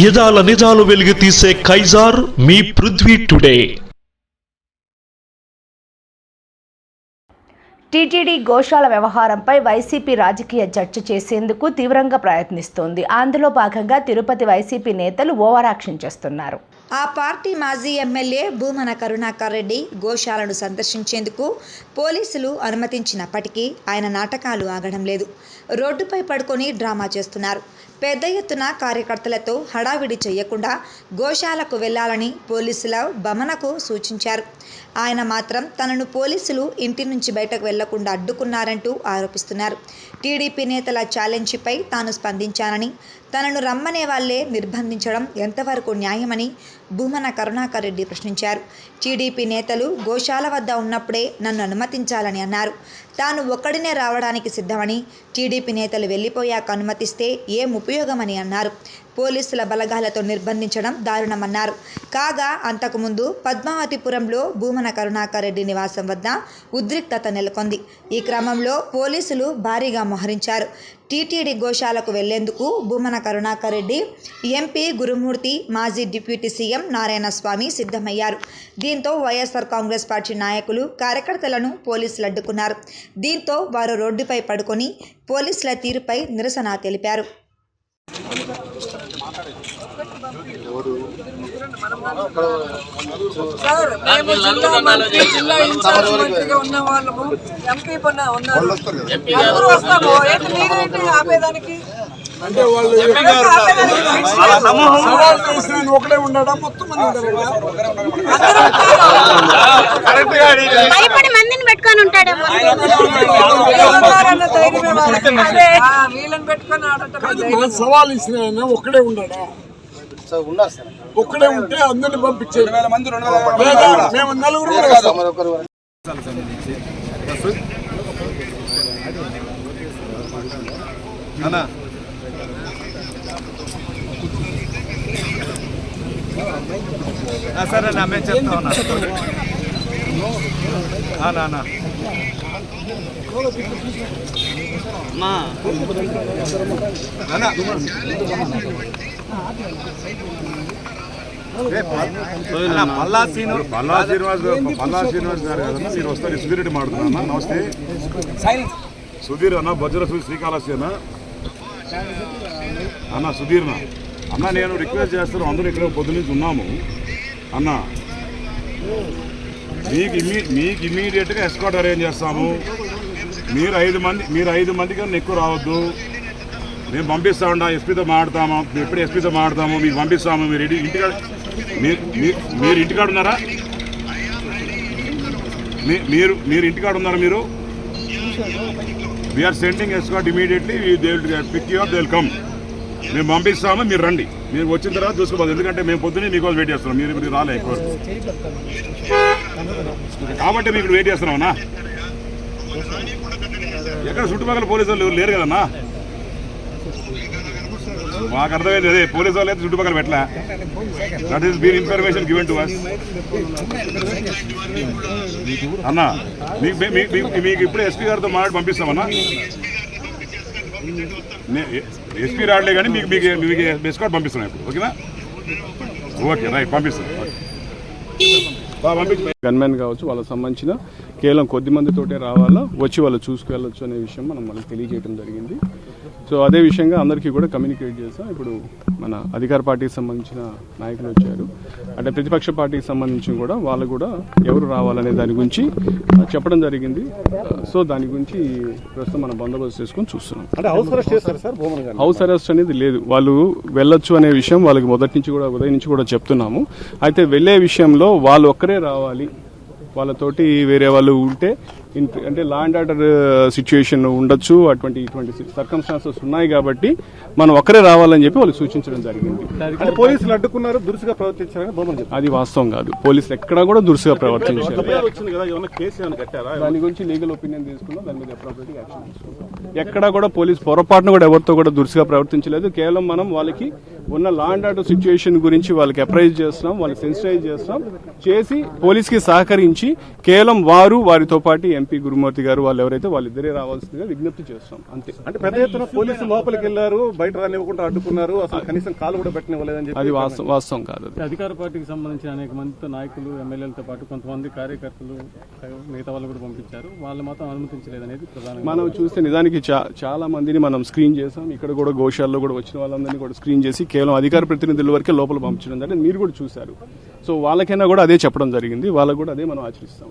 యదాల నిజాలు వెలుగు తీసే కైజార్ మీ పృథ్వీ టుడే. టీటీడీ గోశాల వ్యవహారంపై వైసీపీ రాజకీయ చర్చ చేసేందుకు తీవ్రంగా ప్రయత్నిస్తోంది. అందులో భాగంగా తిరుపతి వైసీపీ నేతలు ఓవరాక్షన్ చేస్తున్నారు. ఆ పార్టీ మాజీ ఎమ్మెల్యే భూమన కరుణాకర్ రెడ్డి గోశాలను సందర్శించేందుకు పోలీసులు అనుమతించినప్పటికీ ఆయన నాటకాలు ఆగడం లేదు. రోడ్డుపై పడుకొని డ్రామా చేస్తున్నారు. పెద్ద ఎత్తున కార్యకర్తలతో హడావిడి చేయకుండా గోశాలకు వెళ్ళాలని పోలీసుల బమనకు సూచించారు. ఆయన మాత్రం తనను పోలీసులు ఇంటి నుంచి బయటకు వెళ్ళకుండా అడ్డుకున్నారంటూ ఆరోపిస్తున్నారు. టీడీపీ నేతల ఛాలెంజ్పై తాను స్పందించానని తనను రమ్మనే వాళ్ళే నిర్బంధించడం ఎంతవరకు న్యాయమని భూమన కరుణాకర్ రెడ్డి ప్రశ్నించారు. టీడీపీ నేతలు గోశాల వద్ద ఉన్నప్పుడే నన్ను అనుమతించాలని అన్నారు. తాను ఒక్కడినే రావడానికి సిద్ధమని టీడీపీ నేతలు వెళ్ళిపోయాక అనుమతిస్తే ఏం ఉపయోగమని అన్నారు. పోలీసుల బలగాలతో నిర్బంధించడం దారుణమన్నారు. కాగా అంతకుముందు పద్మావతిపురంలో భూమన కరుణాకర్ రెడ్డి నివాసం వద్ద ఉద్రిక్తత నెలకొంది. ఈ క్రమంలో పోలీసులు భారీగా మోహరించారు. టీటీడీ గోశాలకు వెళ్ళేందుకు భూమన కరుణాకర్ రెడ్డి ఎంపీ గురుమూర్తి మాజీ డిప్యూటీ సీఎం నారాయణస్వామి సిద్ధమయ్యారు. దీంతో వైఎస్ఆర్ కాంగ్రెస్ పార్టీ నాయకులు కార్యకర్తలను పోలీసులు అడ్డుకున్నారు. దీంతో వారు రోడ్డుపై పడుకొని పోలీసుల తీరుపై నిరసన తెలిపారు. సార్ మేము జిల్లా మంత్రి జిల్లా ఇన్ఛార్జ్ మంత్రిగా ఉన్న వాళ్ళము. ఎంపీ పన్న ఉన్నారు. అందరూ వస్తాము ఏంటి మీరేంటి ఆపేదానికి? అంటే వాళ్ళు ఆయన ఒకడే ఉన్నాడా? మొత్తం. భయపడి మందిని పెట్టుకొని. ఆ, వీళ్ళని పెట్టుకొని ఆడటం సవాల్ ఇచ్చిన ఒక్కడే ఉన్నాడా? ఒక్కడే ఉంటే అందరిని మేము నలుగురు వస్తాం. సరే నా మేము చెప్తా ఉన్నా అన్నా. పల్లా సీను పల్లా శ్రీనివాస్ గారు- పల్లా శ్రీనివాస్ గారు కదన్నా మీరు వస్తారు సుధీర్ రెడ్డి మాట్లాడుతున్నా నమస్తే. సుధీర్ అన్న వజ్ర శ్రీకాళహస్తి అన్న. అన్న సుధీర్న అన్న. నేను రిక్వెస్ట్ చేస్తాను అందరూ ఇక్కడ పొద్దు నుంచి ఉన్నాము. అన్న మీకు ఇమ్మీ మీకు ఇమీడియట్గా ఎస్కాట్ అరేంజ్ చేస్తాము. మీరు ఐదు మంది మీరు ఐదు మంది కన్నా ఎక్కువ రావద్దు. మేము పంపిస్తా ఉండ ఎస్పీతో మాట్లాడతాము. మేము ఎప్పుడు ఎస్పీతో మాట్లాడతాము మీకు పంపిస్తాము మీరు ఇంటి ఇంటికాడ మీరు- మీరు- ఇంటికాడ ఉన్నారా? మీ- మీరు మీరు ఇంటికాడ ఉన్నారా మీరు? We're sending escort immediately they pick your they come మేము పంపిస్తాము మీరు రండి. మీరు వచ్చిన తర్వాత చూసుకోవాలి ఎందుకంటే మేము పొద్దునే మీకోసం వెయిట్ చేస్తున్నాం. మీరు ఇప్పుడు రాలే ఎక్కువ. కాబట్టి మేము ఇక్కడ వెయిట్ చేస్తున్నామన్నా ఎక్కడ చుట్టుపక్కల పోలీసులు లేరు కదన్నా? మాకు అర్థమైంది అదే పోలీసు వాళ్ళు అయితే చుట్టుపక్కల పెట్టలే. That is been information given to us అన్న మీకు మీకు ఇప్పుడు ఎస్పీ గారితో మాట్లాడి పంపిస్తామన్నా? ఎస్పీ రాడలే కానీ మీకు మీకు మీకు ఎస్కాట్ పంపిస్తున్నాం ఇప్పుడు ఓకేనా? ఓకే రైట్ పంపిస్తాం. ఓకే. పంపించు. గన్మెన్ కావచ్చు వాళ్ళకి సంబంధించిన కేవలం కొద్ది మందితోటే రావాలా వచ్చి వాళ్ళు చూసుకెళ్ళొచ్చు అనే విషయం మనం వాళ్ళకి తెలియజేయడం జరిగింది. సో అదే విషయంగా అందరికీ కూడా కమ్యూనికేట్ చేస్తాం ఇప్పుడు మన అధికార పార్టీకి సంబంధించిన నాయకులు వచ్చారు. అంటే ప్రతిపక్ష పార్టీకి సంబంధించి కూడా వాళ్ళు కూడా ఎవరు రావాలనే దాని గురించి చెప్పడం జరిగింది. సో దాని గురించి ప్రస్తుతం మనం బందోబస్తు చేసుకొని చూస్తున్నాం. హౌస్ అరెస్ట్ అనేది లేదు. వాళ్ళు వెళ్ళొచ్చు అనే విషయం వాళ్ళకి మొదటి నుంచి కూడా ఉదయం నుంచి కూడా చెప్తున్నాము. అయితే వెళ్ళే విషయంలో వాళ్ళు ఒక్కరే రావాలి వాళ్ళతోటి వేరే వాళ్ళు ఉంటే ఇన్- అంటే లా అండ్ ఆర్డర్ సిచ్యుయేషన్ ఉండొచ్చు అటువంటి ఇటువంటి సర్కమ్స్టాన్సెస్ ఉన్నాయి కాబట్టి మనం ఒక్కరే రావాలని చెప్పి వాళ్ళు సూచించడం జరిగింది పోలీసులు అడ్డుకున్నారు దురుసుగా ప్రవర్తించారని అది వాస్తవం కాదు పోలీసులు ఎక్కడా కూడా దురుసుగా ప్రవర్తించారు దాని గురించి లీగల్ ఒపీనియన్ తీసుకున్నాం దాని మీద అప్రోప్రియట్ యాక్షన్ తీసుకుంటాం ఎక్కడా కూడా పోలీస్ పొరపాటును కూడా ఎవరితో కూడా దురుసుగా ప్రవర్తించలేదు కేవలం మనం వాళ్ళకి ఉన్న లా అండ్ ఆర్డర్ సిచ్యుయేషన్ గురించి వాళ్ళకి అప్రైజ్ చేస్తున్నాం వాళ్ళకి సెన్సిటైజ్ చేస్తున్నాం చేసి పోలీస్కి సహకరించి కేవలం వారు వారితో పాటు ఎంపీ గురుమూర్తి గారు వాళ్ళు ఎవరైతే వాళ్ళిద్దరే రావాల్సిందిగా విజ్ఞప్తి చేస్తాం. అంతే. అంటే పెద్ద ఎత్తున పోలీసులు లోపలికి వెళ్ళారు బయట రానివ్వకుండా అడ్డుకున్నారు అసలు కనీసం కాలు కూడా పెట్టనివ్వలేదని చెప్పి అది వాస్తవం వాస్తవం కాదు అది. అధికార పార్టీకి సంబంధించిన అనేక మందితో నాయకులు ఎమ్మెల్యేలతో పాటు కొంతమంది కార్యకర్తలు మిగతా వాళ్ళు కూడా పంపించారు. వాళ్ళు మాత్రం అనుమతించలేదనేది ప్రధానంగా మనం చూస్తే నిజానికి చాలా మందిని మనం స్క్రీన్ చేసాం ఇక్కడ కూడా గోశాలలో కూడా వచ్చిన వాళ్ళందరినీ కూడా స్క్రీన్ చేసి కేవలం అధికార ప్రతినిధుల వరకే లోపల పంపించడం అంటే మీరు కూడా చూశారు. సో వాళ్ళకైనా కూడా అదే చెప్పడం జరిగింది. వాళ్ళకు కూడా అదే మనం ఆచరిస్తాం.